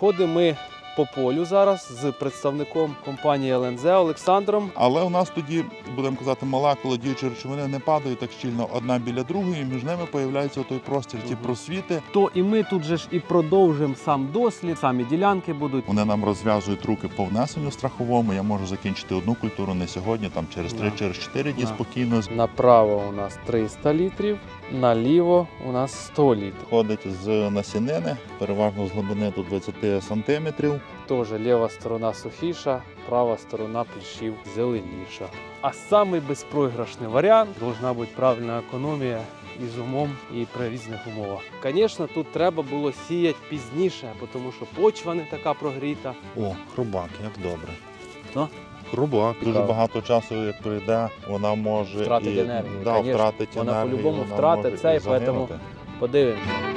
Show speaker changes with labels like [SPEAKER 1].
[SPEAKER 1] Ходимо ми по полю зараз з представником компанії ЛНЗ Олександром.
[SPEAKER 2] Але у нас тоді, будемо казати, молекули діючі речовини не падають так щільно одна біля другої, між ними появляється той простір, ті просвіти.
[SPEAKER 1] То і ми тут же ж і продовжимо сам дослід, самі ділянки будуть.
[SPEAKER 2] Вони нам розв'язують руки по внесенню страховому. Я можу закінчити одну культуру не сьогодні, там через три, через чотири дні спокійно.
[SPEAKER 1] Направо у нас 300 літрів, наліво у нас 100 літрів.
[SPEAKER 2] Ходить з насінини, переважно з глибини до 20 сантиметрів.
[SPEAKER 1] Теж ліва сторона сухіша, права сторона плішів зеленіша. А самий безпроіграшний варіант должна бути правильна економія і з умом, і при різних умовах. Звісно, тут треба було сіяти пізніше, тому що почва не така прогріта.
[SPEAKER 2] О, хрубак, як добре.
[SPEAKER 1] Що?
[SPEAKER 2] Хрубак. Дуже багато часу, як прийде, вона може
[SPEAKER 1] втратити
[SPEAKER 2] і,
[SPEAKER 1] енергію,
[SPEAKER 2] Да, втратить
[SPEAKER 1] Вона
[SPEAKER 2] енергію,
[SPEAKER 1] по-любому втратить
[SPEAKER 2] може
[SPEAKER 1] це, і поэтому Подивимося.